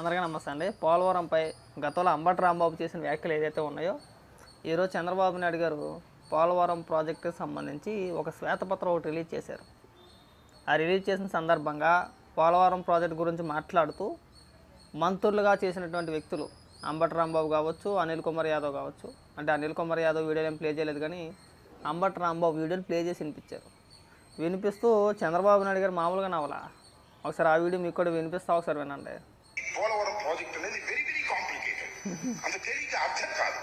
అందరికీ నమస్తే అండి. పోలవరంపై గతంలో అంబటి రాంబాబు చేసిన వ్యాఖ్యలు ఏదైతే ఉన్నాయో ఈరోజు చంద్రబాబు నాయుడు గారు పోలవరం ప్రాజెక్టుకి సంబంధించి ఒక శ్వేతపత్రం ఒకటి రిలీజ్ చేశారు. ఆ రిలీజ్ చేసిన సందర్భంగా పోలవరం ప్రాజెక్ట్ గురించి మాట్లాడుతూ మంత్రులుగా చేసినటువంటి వ్యక్తులు అంబటి రాంబాబు కావచ్చు అనిల్ కుమార్ యాదవ్ కావచ్చు అంటే అనిల్ కుమార్ యాదవ్ వీడియోలు ఏం ప్లే చేయలేదు కానీ అంబటి రాంబాబు వీడియోని ప్లే చేసి వినిపించారు. వినిపిస్తూ చంద్రబాబు నాయుడు గారు మామూలుగా నవలా ఒకసారి ఆ వీడియో మీకు కూడా వినిపిస్తా ఒకసారి వినండి. పోలవరం ప్రాజెక్ట్ అనేది వెరీ వెరీ కాంప్లికేటెడ్ అంత తేలిక అర్థం కాదు.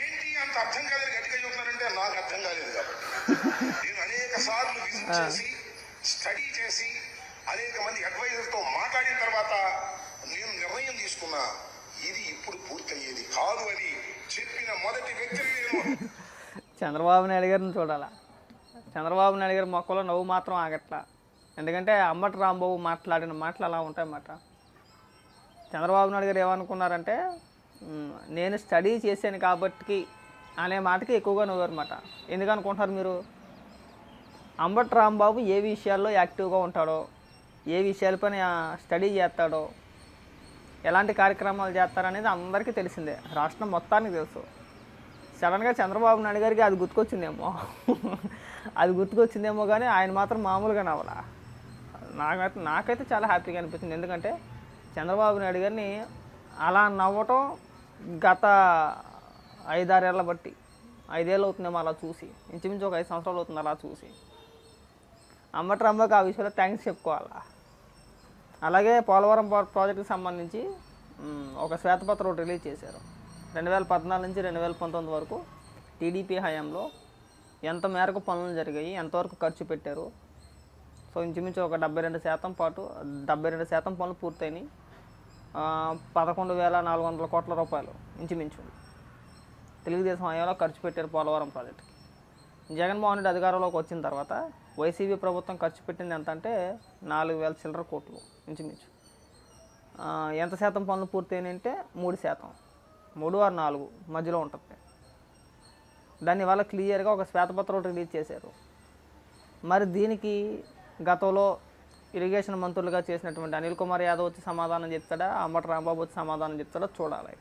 ఏంటి అంత అర్థం కాదని గట్టిగా చెబుతున్నారంటే నాకు అర్థం కాలేదు కాబట్టి. నేను అనేక సార్లు విజిట్ చేసి స్టడీ చేసి అనేక మంది అడ్వైజర్తో మాట్లాడిన తర్వాత నేను నిర్ణయం తీసుకున్నా ఇది ఇప్పుడు పూర్తయ్యేది కాదు అని చెప్పిన మొదటి వ్యక్తిని నేను. చంద్రబాబు నాయుడు గారిని చూడాలా. చంద్రబాబు నాయుడు గారి మొక్కలో నవ్వు మాత్రం ఆగట్లా. ఎందుకంటే అంబటి రాంబాబు మాట్లాడిన మాటలు అలా ఉంటాయన్నమాట. చంద్రబాబు నాయుడు గారు ఏమనుకున్నారంటే నేను స్టడీ చేశాను కాబట్టి అనే మాటకి ఎక్కువగా నవ్వారన్నమాట. ఎందుకు అనుకుంటున్నారు మీరు? అంబట్ రాంబాబు ఏ విషయాల్లో యాక్టివ్గా ఉంటాడో ఏ విషయాలపైన స్టడీ చేస్తాడో ఎలాంటి కార్యక్రమాలు చేస్తారనేది అందరికీ తెలిసిందే. రాష్ట్రం మొత్తానికి తెలుసు. సడన్గా చంద్రబాబు నాయుడు గారికి అది గుర్తుకొచ్చిందేమో. అది గుర్తుకొచ్చిందేమో కానీ ఆయన మాత్రం మామూలుగా నవ్వలా. నాకైతే నాకైతే చాలా హ్యాపీగా అనిపించింది ఎందుకంటే చంద్రబాబు నాయుడు గారిని అలా నవ్వటం గత ఐదారేళ్ళ బట్టి. ఐదేళ్ళు అవుతుందేమో అలా చూసి. ఇంచుమించు ఒక ఐదు సంవత్సరాలు అవుతుంది అలా చూసి. అమ్మటి రాంబాకి ఆ విషయంలో థ్యాంక్స్ చెప్పుకోవాలా? అలాగే పోలవరం ప్రాజెక్టుకి సంబంధించి ఒక శ్వేతపత్రం ఒకటి రిలీజ్ చేశారు. రెండు వేల పద్నాలుగు నుంచి రెండు వేల పంతొమ్మిది వరకు టీడీపీ హయాంలో ఎంత మేరకు పనులు జరిగాయి ఎంతవరకు ఖర్చు పెట్టారు. సో ఇంచుమించు ఒక డెబ్బై రెండు శాతం పాటు డెబ్బై రెండు శాతం పనులు పూర్తయినాయి. పదకొండు వేల నాలుగు వందల కోట్ల రూపాయలు ఇంచుమించు. తెలుగుదేశం హయాంలో ఖర్చు పెట్టారు పోలవరం ప్రాజెక్టుకి. జగన్మోహన్ రెడ్డి అధికారంలోకి వచ్చిన తర్వాత వైసీపీ ప్రభుత్వం ఖర్చు పెట్టింది ఎంత అంటే నాలుగు వేల చిల్లర కోట్లు ఇంచుమించు. ఎంత శాతం పనులు పూర్తయినంటే మూడు శాతం. మూడు ఆరు నాలుగు మధ్యలో ఉంటుంది. దానివల్ల క్లియర్గా ఒక శ్వేతపత్రం రిలీజ్ చేశారు. మరి దీనికి గతంలో ఇరిగేషన్ మంత్రులుగా చేసినటువంటి అనిల్ కుమార్ యాదవ్ వచ్చి సమాధానం చెప్తాడా? అమ్మటి రాంబాబు వచ్చి సమాధానం చెప్తాడా? చూడాలి.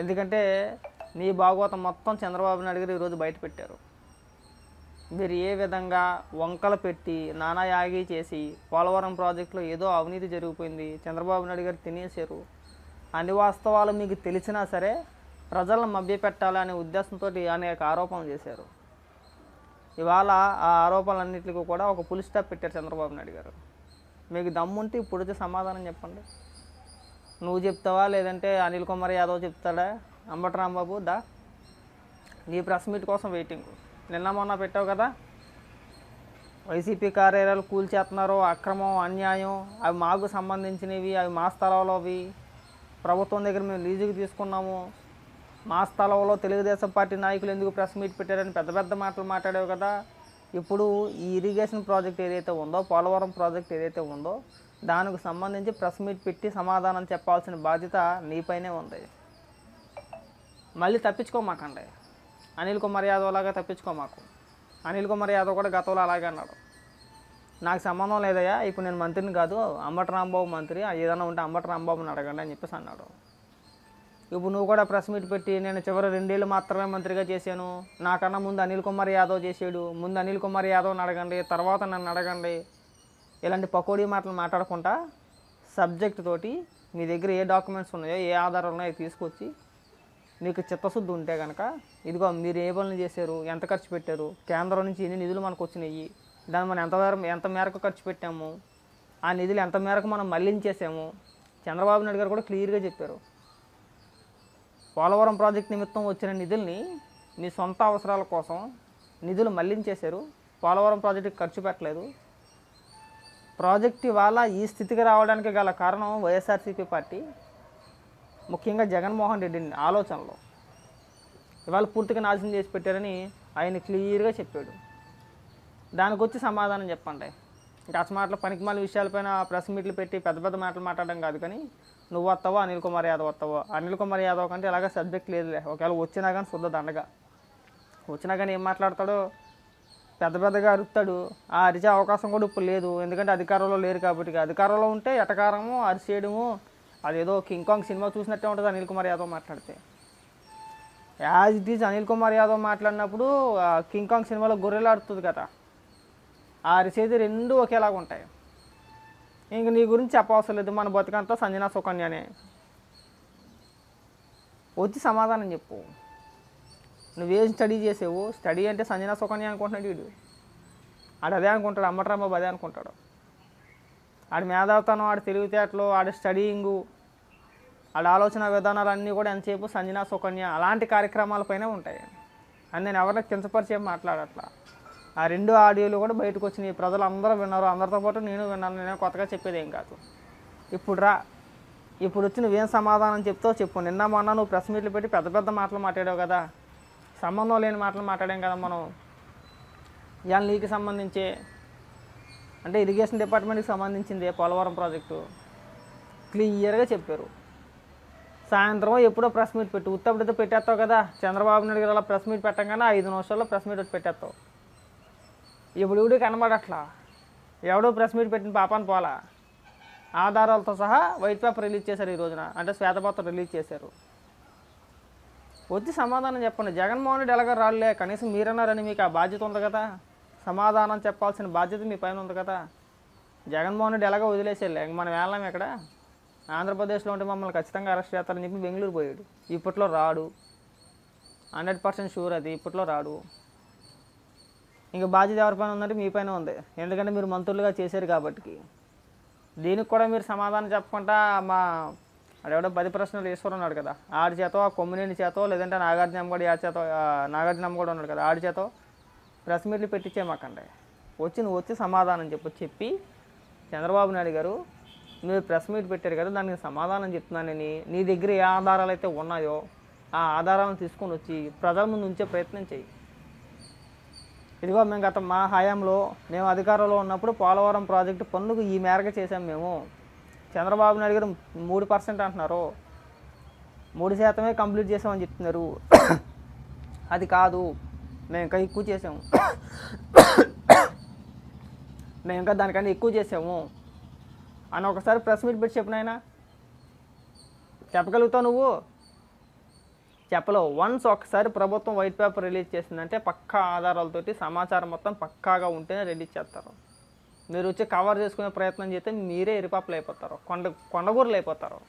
ఎందుకంటే నీ భాగవతం మొత్తం చంద్రబాబు నాయుడు గారు ఈరోజు బయట పెట్టారు. మీరు ఏ విధంగా వంకలు పెట్టి నానాయాగి చేసి పోలవరం ప్రాజెక్టులో ఏదో అవినీతి జరిగిపోయింది చంద్రబాబు నాయుడు గారు తినేశారు. అన్ని వాస్తవాలు మీకు తెలిసినా సరే ప్రజలను మభ్యపెట్టాలనే ఉద్దేశంతో అనేక ఆరోపణలు చేశారు. ఇవాళ ఆ ఆరోపణలన్నింటికి కూడా ఒక పులి స్టాప్ పెట్టారు చంద్రబాబు నాయుడు గారు. మీకు దమ్ముంటే ఇప్పుడు వచ్చి సమాధానం చెప్పండి. నువ్వు చెప్తావా? లేదంటే అనిల్ కుమార్ యాదవ్ చెప్తాడా? అంబటరాంబాబు దా. నీ ప్రెస్ మీట్ కోసం వెయిటింగ్ నిన్న మొన్న పెట్టావు కదా. వైసీపీ కార్యాలయాలు కూల్చేస్తున్నారు అక్రమం అన్యాయం అవి మాకు సంబంధించినవి అవి మా స్థలంలోవి ప్రభుత్వం దగ్గర మేము లీజుకి తీసుకున్నాము. మా స్థలంలో తెలుగుదేశం పార్టీ నాయకులు ఎందుకు ప్రెస్ మీట్ పెట్టారని పెద్ద పెద్ద మాటలు మాట్లాడావు కదా. ఇప్పుడు ఈ ఇరిగేషన్ ప్రాజెక్ట్ ఏదైతే ఉందో పోలవరం ప్రాజెక్ట్ ఏదైతే ఉందో దానికి సంబంధించి ప్రెస్ మీట్ పెట్టి సమాధానం చెప్పాల్సిన బాధ్యత నీపైనే ఉంది. మళ్ళీ తప్పించుకోమాకండి అనిల్ కుమార్ యాదవ్ లాగా తప్పించుకోమాకు అనిల్ కుమార్ యాదవ్ కూడా గతంలో అలాగే అన్నాడు. నాకు సంబంధం లేదయ్యా ఇప్పుడు నేను మంత్రిని కాదు అంబటి రాంబాబు మంత్రి ఏదైనా ఉంటే అంబటి రాంబాబుని అడగండి అని చెప్పేసి అన్నాడు. ఇప్పుడు నువ్వు కూడా ప్రెస్ మీట్ పెట్టి నేను చివరి రెండేళ్ళు మాత్రమే మంత్రిగా చేశాను. నాకన్నా ముందు అనిల్ కుమార్ యాదవ్ చేసాడు ముందు అనిల్ కుమార్ యాదవ్ని అడగండి తర్వాత నన్ను అడగండి. ఇలాంటి పకోడీ మాటలు మాట్లాడకుండా సబ్జెక్ట్ తోటి మీ దగ్గర ఏ డాక్యుమెంట్స్ ఉన్నాయో ఏ ఆధారాలు ఉన్నాయో తీసుకొచ్చి మీకు చిత్తశుద్ధి ఉంటే కనుక ఇదిగో మీరు ఏ పనులు చేశారు ఎంత ఖర్చు పెట్టారు కేంద్రం నుంచి ఎన్ని నిధులు మనకు వచ్చినాయి దాన్ని మనం ఎంత ఎంత మేరకు ఖర్చు పెట్టాము ఆ నిధులు ఎంత మేరకు మనం మళ్ళించేసాము చంద్రబాబు నాయుడు గారు కూడా క్లియర్గా చెప్పారు. పోలవరం ప్రాజెక్ట్ నిమిత్తం వచ్చిన నిధుల్ని మీ సొంత అవసరాల కోసం నిధులు మళ్ళించేశారు. పోలవరం ప్రాజెక్టుకి ఖర్చు పెట్టలేదు. ప్రాజెక్ట్ ఇవాళ ఈ స్థితికి రావడానికి గల కారణం వైఎస్ఆర్సీపీ పార్టీ ముఖ్యంగా జగన్మోహన్ రెడ్డి ఆలోచనలో. ఇవాళ పూర్తిగా నాశనం చేసి పెట్టారని ఆయన క్లియర్గా చెప్పాడు. దానికి వచ్చి సమాధానం చెప్పండి. ఇంకా అసమాటలు పనికిమాల విషయాలపైన ప్రెస్ మీట్లు పెట్టి పెద్ద పెద్ద మాటలు మాట్లాడడం కాదు కానీ నువ్వు వస్తావో? అనిల్ కుమార్ యాదవ్ వస్తావో? అనిల్ కుమార్ యాదవ్ కంటే ఇలాగ సబ్జెక్ట్ లేదులే. ఒకవేళ వచ్చినా కానీ శుద్ధ దండగా. వచ్చినా కానీ ఏం మాట్లాడతాడో? పెద్ద పెద్దగా అరుస్తాడు. ఆ అరిచే అవకాశం కూడా ఇప్పుడు లేదు. ఎందుకంటే అధికారంలో లేరు కాబట్టి. అధికారంలో ఉంటే ఎటకారము అరిసేయడము అదేదో కింగ్ కాంగ్ సినిమా చూసినట్టే ఉంటుంది అనిల్ కుమార్ యాదవ్ మాట్లాడితే. As it is Anil Kumar Yadav మాట్లాడినప్పుడు కింగ్ కాంగ్ సినిమాలో గొర్రెలాడుతుంది కదా. ఆ అరిసేది రెండు ఒకేలాగా ఉంటాయి ఇంక నీ గురించి చెప్పవసరం లేదు. మన బతుకంతా సంజనా సుకన్యనే. వచ్చి సమాధానం చెప్పు. నువ్వేం స్టడీ చేసావు? స్టడీ అంటే సంజనా సుకన్య అనుకుంటున్నాడు వీడు. ఆడు అదే అనుకుంటాడు. అమ్మటరాంబాబు అదే అనుకుంటాడు. ఆడి మేధావుతనం ఆడి తెలివితేటలు ఆడి స్టడీయింగు ఆడి ఆలోచన విధానాలు అన్నీ కూడా ఎంతసేపు సంజనా సుకన్య? అలాంటి కార్యక్రమాలపైనే ఉంటాయి. అని నేను ఎవరిని కించపరిచి ఏం మాట్లాడట్లా. ఆ రెండు ఆడియోలు కూడా బయటకు వచ్చినాయి. ప్రజలు అందరూ విన్నారు. అందరితో పాటు నేను విన్నాను. నేను కొత్తగా చెప్పేది ఏం కాదు. ఇప్పుడు రా. ఇప్పుడు వచ్చి నువ్వేం సమాధానం చెప్తావు చెప్పు. నిన్న మొన్న నువ్వు ప్రెస్ మీట్లు పెట్టి పెద్ద పెద్ద మాటలు మాట్లాడావు కదా. సంబంధం లేని మాటలు మాట్లాడాం కదా మనం. ఇవాళ నీకు సంబంధించి అంటే ఇరిగేషన్ డిపార్ట్మెంట్కి సంబంధించింది పోలవరం ప్రాజెక్టు. క్లియర్గా చెప్పారు. సాయంత్రం ఎప్పుడో ప్రెస్ మీట్ పెట్టు. ఉత్తప్పుడైతే పెట్టేస్తావు కదా. చంద్రబాబు నాయుడు గారు అలా ప్రెస్ మీట్ పెట్టంగానే ఐదు నిమిషాల్లో ప్రెస్ మీట్ వచ్చి పెట్టేస్తావు. ఇప్పుడు ఇవిడు కనబడట్లా. ఎవడో ప్రెస్ మీట్ పెట్టిన పాపాన్ని పోలా. ఆధారాలతో సహా వైట్ పేపర్ రిలీజ్ చేశారు ఈ రోజున. అంటే శ్వేతపత్రం రిలీజ్ చేశారు. వచ్చి సమాధానం చెప్పండి. జగన్మోహన్ రెడ్డి ఎలాగో రాలే కనీసం మీరన్నారని మీకు ఆ బాధ్యత ఉంది కదా. సమాధానం చెప్పాల్సిన బాధ్యత మీ పైన ఉంది కదా. జగన్మోహన్ రెడ్డి ఎలాగో వదిలేసేలే ఇంక మనం వెళ్ళాం ఇక్కడ. ఆంధ్రప్రదేశ్లో ఉంటే మమ్మల్ని ఖచ్చితంగా అరెస్ట్ చేస్తారని చెప్పి బెంగళూరు పోయాడు. ఇప్పట్లో రాడు. హండ్రెడ్ పర్సెంట్ షూర్ అది. ఇప్పట్లో రాడు. ఇంకా బాధ్యత ఎవరిపైన ఉందంటే మీ పైన ఉంది. ఎందుకంటే మీరు మంత్రులుగా చేశారు కాబట్టి దీనికి కూడా మీరు సమాధానం చెప్పకుండా మా అడెవడో పది ప్రశ్నలు ఈశ్వరు ఉన్నాడు కదా. ఆడి చేతో ఆ కొమ్మినేని చేతో లేదంటే నాగార్జున కూడా ఆ చేతో నాగార్జున కూడా ఉన్నాడు కదా ఆడి చేతో ప్రెస్ మీట్లు పెట్టించే మాకండి. వచ్చి నువ్వు వచ్చి సమాధానం చెప్పు. చెప్పి చంద్రబాబు నాయుడు గారు మీరు ప్రెస్ మీట్ పెట్టారు కదా దానికి సమాధానం చెప్తున్నానని నీ దగ్గర ఏ ఆధారాలు అయితే ఉన్నాయో ఆ ఆధారాలను తీసుకొని వచ్చి ప్రజల ముందు ఉంచే ప్రయత్నం చేయి. ఇదిగో మేము గత మా హయాంలో మేము అధికారంలో ఉన్నప్పుడు పోలవరం ప్రాజెక్టు పనులకు ఈ మేరకు చేసాం మేము. చంద్రబాబు నాయుడు గారు మూడు పర్సెంట్ అంటున్నారు. మూడు శాతమే కంప్లీట్ చేసామని చెప్తున్నారు. అది కాదు. మేము ఇంకా ఎక్కువ చేసాము మేము ఇంకా దానికన్నా ఎక్కువ చేసాము అని ఒకసారి ప్రెస్ మీట్ పెట్టి చెప్పినాయన చెప్పగలుగుతావు నువ్వు? చెప్పలేవు. వన్స్ ఒకసారి ప్రభుత్వం వైట్ పేపర్ రిలీజ్ చేసిందంటే పక్కా ఆధారాలతోటి సమాచారం మొత్తం పక్కాగా ఉంటేనే రిలీజ్ చేస్తారు. మీరు వచ్చి కవర్ చేసుకునే ప్రయత్నం చేస్తే మీరే ఎరిపాపులు అయిపోతారు. కొండ కొండగూరలు అయిపోతారు.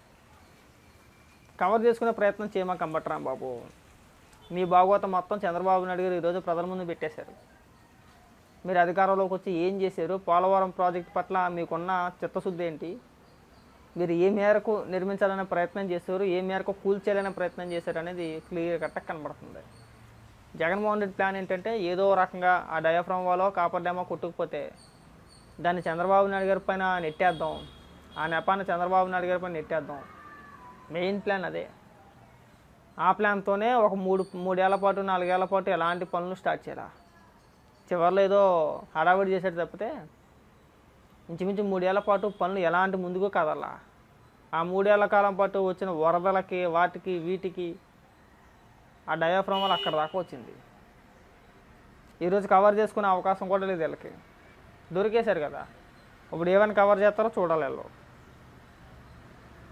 కవర్ చేసుకునే ప్రయత్నం చేయమా కంబట్రాం బాబు మీ భాగవతం మొత్తం చంద్రబాబు నాయుడు గారు ఈరోజు ప్రజల ముందు పెట్టేశారు. మీరు అధికారంలోకి వచ్చి ఏం చేశారు? పోలవరం ప్రాజెక్ట్ పట్ల మీకున్న చిత్తశుద్ధి ఏంటి? మీరు ఏ మేరకు నిర్మించాలనే ప్రయత్నం చేశారు ఏ మేరకు కూల్చేయాలనే ప్రయత్నం చేశారు అనేది క్లియర్ కట్ట కనబడుతుంది. జగన్మోహన్ రెడ్డి ప్లాన్ ఏంటంటే ఏదో రకంగా ఆ డయాఫ్రామ్ వాలో కాపర్ డ్యామో కొట్టుకుపోతే దాన్ని చంద్రబాబు నాయుడు గారి పైన నెట్టేద్దాం ఆ నెపాన్ని చంద్రబాబు నాయుడు గారి పైన నెట్టేద్దాం. మెయిన్ ప్లాన్ అదే. ఆ ప్లాన్తోనే ఒక మూడు మూడేళ్ళ పాటు నాలుగేళ్ళ పాటు ఎలాంటి పనులు స్టార్ట్ చేయాలి? చివరిలో ఏదో హడావిడి చేసేది తప్పితే ఇంచుమించు మూడేళ్ళ పాటు పనులు ఎలాంటి ముందుకు కదలా ఆ మూడేళ్ళ కాలం పాటు వచ్చిన వరదలకి వాటికి వీటికి ఆ డయాఫ్రమ్ వల్ల అక్కడ దాకా వచ్చింది. ఈరోజు కవర్ చేసుకునే అవకాశం కూడా లేదు వీళ్ళకి. దొరికేశారు కదా. ఇప్పుడు ఏమైనా కవర్ చేస్తారో చూడాలి వీళ్ళు.